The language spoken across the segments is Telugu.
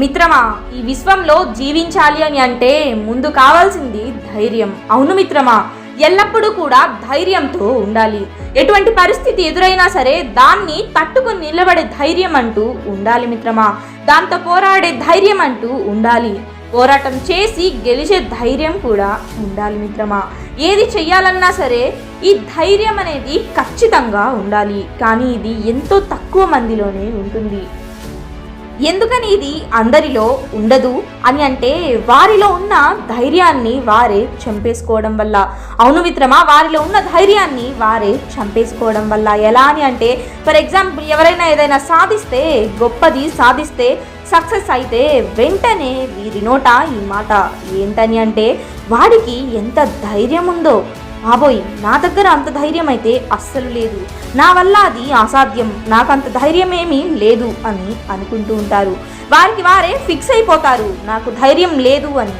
మిత్రమా ఈ విశ్వంలో జీవించాలి అని అంటే ముందు కావాల్సింది ధైర్యం. అవును మిత్రమా ఎల్లప్పుడూ కూడా ధైర్యంతో ఉండాలి. ఎటువంటి పరిస్థితి ఎదురైనా సరే దాన్ని తట్టుకుని నిలబడే ధైర్యం అంటూ ఉండాలి మిత్రమా. దాంతో పోరాడే ధైర్యం అంటూ ఉండాలి. పోరాటం చేసి గెలిచే ధైర్యం కూడా ఉండాలి మిత్రమా. ఏది చెయ్యాలన్నా సరే ఈ ధైర్యం అనేది ఖచ్చితంగా ఉండాలి. కానీ ఇది ఎంతో తక్కువ మందిలోనే ఉంటుంది. ఎందుకని ఇది అందరిలో ఉండదు అని అంటే వారిలో ఉన్న ధైర్యాన్ని వారే చంపేసుకోవడం వల్ల. అవును మిత్రమా వారిలో ఉన్న ధైర్యాన్ని వారే చంపేసుకోవడం వల్ల. ఎలా అని అంటే ఫర్ ఎగ్జాంపుల్ ఎవరైనా ఏదైనా సాధిస్తే గొప్పది సాధిస్తే సక్సెస్ అయితే వెంటనే వీరి నోట ఈ మాట ఏంటని అంటే వాడికి ఎంత ధైర్యం ఉందో బాబోయ్ నా దగ్గర అంత ధైర్యం అయితే అస్సలు లేదు. నా వల్ల అది అసాధ్యం. నాకు అంత ధైర్యం ఏమీ లేదు అని అనుకుంటూ ఉంటారు. వారికి వారే ఫిక్స్ అయిపోతారు. నాకు ధైర్యం లేదు అని.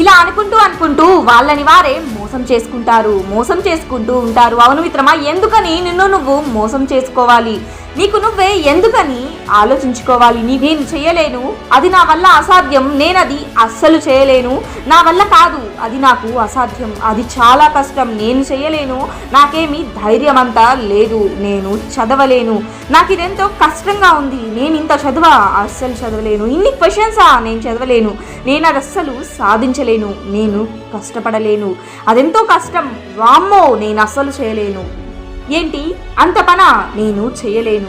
ఇలా అనుకుంటూ అనుకుంటూ వాళ్ళని వారే మోసం చేసుకుంటారు. మోసం చేసుకుంటూ ఉంటారు. అవును మిత్రమా ఎందుకని నిన్ను నువ్వు మోసం చేసుకోవాలి? నీకు నువ్వే ఎందుకని? ఆలోచించుకోవాలి. నీ నేను చేయలేను. అది నా వల్ల అసాధ్యం. నేను అది అస్సలు చేయలేను. నా వల్ల కాదు. అది నాకు అసాధ్యం. అది చాలా కష్టం. నేను చేయలేను. నాకేమీ ధైర్యం అంతా లేదు. నేను చదవలేను. నాకు ఇదెంతో కష్టంగా ఉంది. నేను ఇంత చదవ? అస్సలు చదవలేను. ఇన్ని క్వశ్చన్సా? నేను చదవలేను. నేను అది అస్సలు సాధించలేను. నేను కష్టపడలేను. అదెంతో కష్టం. వామ్మో! నేను అస్సలు చేయలేను. ఏంటి? అంత పనా? నేను చేయలేను.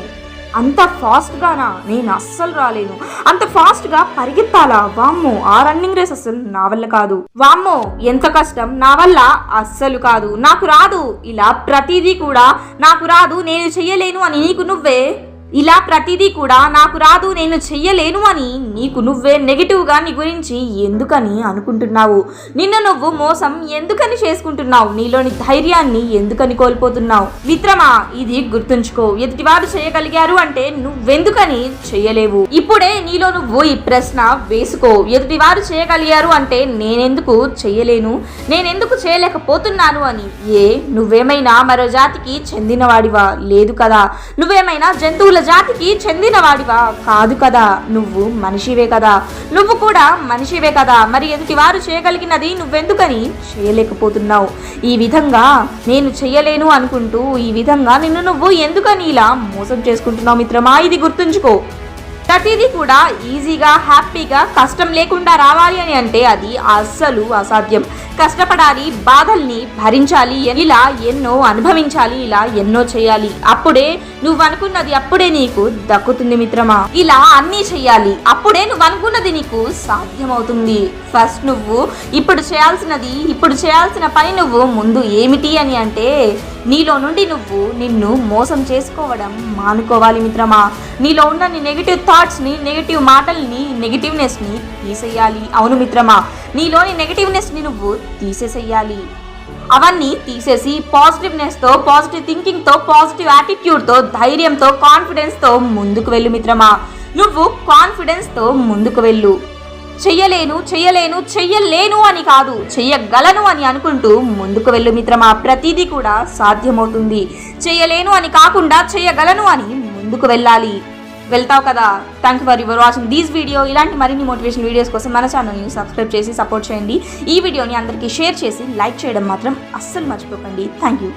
అంత ఫాస్ట్గానా? నేను అస్సలు రాలేను. అంత ఫాస్ట్గా పరిగెత్తాలా? వామ్మో ఆ రన్నింగ్ రేస్ అస్సలు నా వల్ల కాదు. వామ్మో ఎంత కష్టం. నా వల్ల అస్సలు కాదు. నాకు రాదు. ఇలా ప్రతిదీ కూడా నాకు రాదు. నేను చెయ్యలేను అని నీకు నువ్వే ఇలా ప్రతిదీ కూడా నాకు రాదు నేను చెయ్యలేను అని నీకు నువ్వే నెగిటివ్గా నీ గురించి ఎందుకని అనుకుంటున్నావు? నిన్ను నువ్వు మోసం ఎందుకని చేసుకుంటున్నావు? నీలోని ధైర్యాన్ని ఎందుకని కోల్పోతున్నావు? మిత్రమా ఇది గుర్తుంచుకో. ఎదుటివారు చేయగలిగారు అంటే నువ్వెందుకని చేయలేవు ఇప్పుడే నీలో నువ్వు ఈ ప్రశ్న వేసుకో. ఎదుటివారు చేయగలిగారు అంటే నేనెందుకు చెయ్యలేను? నేనెందుకు చేయలేకపోతున్నాను అని. ఏ నువ్వేమైనా మరో జాతికి చెందినవాడివా? లేదు కదా. నువ్వేమైనా జంతువులు జాతికి చెందినవాడివా? కాదు కదా నువ్వు మనిషివే కదా. నువ్వు కూడా మనిషివే కదా. మరి ఎదుటి వారు చేయగలిగినది నువ్వెందుకని చేయలేకపోతున్నావు. ఈ విధంగా నేను చెయ్యలేను అనుకుంటూ ఈ విధంగా నిన్ను నువ్వు ఎందుకని ఇలా మోసం చేసుకుంటున్నావు మిత్రమా? ఇది గుర్తుంచుకో. ప్రతిదీ కూడా ఈజీగా హ్యాపీగా కష్టం లేకుండా రావాలి అని అంటే అది అస్సలు అసాధ్యం. కష్టపడాలి బాధల్ని భరించాలి ఇలా ఎన్నో అనుభవించాలి ఇలా ఎన్నో చేయాలి. అప్పుడే నువ్వు అనుకున్నది అప్పుడే నీకు దక్కుతుంది మిత్రమా. ఇలా అన్నీ చెయ్యాలి అప్పుడే నువ్వు అనుకున్నది నీకు సాధ్యమవుతుంది. ఫస్ట్ నువ్వు ఇప్పుడు చేయాల్సినది ఇప్పుడు చేయాల్సిన పని నువ్వు ముందు ఏమిటి అని అంటే నీలో నుండి నువ్వు నిన్ను మోసం చేసుకోవడం మానుకోవాలి మిత్రమా. నీలో ఉన్న నీ నెగిటివ్ థాట్స్ని నెగిటివ్ మాటల్ని నెగిటివ్నెస్ని తీసేయాలి. అవును మిత్రమా. నీలోని నెగటివ్నెస్ని నువ్వు తీసేసేయాలి. అవన్నీ తీసేసి పాజిటివ్నెస్తో పాజిటివ్ థింకింగ్తో పాజిటివ్ యాటిట్యూడ్తో ధైర్యంతో కాన్ఫిడెన్స్తో ముందుకు వెళ్ళు మిత్రమా. నువ్వు కాన్ఫిడెన్స్తో ముందుకు వెళ్ళు. చెయ్యలేను చెయ్యలేను చెయ్యలేను అని కాదు చెయ్యగలను అని అనుకుంటూ ముందుకు వెళ్ళు మిత్రమా. ప్రతిదీ కూడా సాధ్యమవుతుంది. చెయ్యలేను అని కాకుండా చెయ్యగలను అని ముందుకు వెళ్ళాలి. వెళ్తావు కదా. Thank you for your watching these video ఇలాంటి మరిన్ని మోటివేషన్ వీడియోస్ కోసం మన ఛానల్ని సబ్స్క్రైబ్ చేసి సపోర్ట్ చేయండి. ఈ వీడియోని అందరికీ షేర్ చేసి లైక్ చేయడం మాత్రం అస్సలు మర్చిపోకండి. Thank you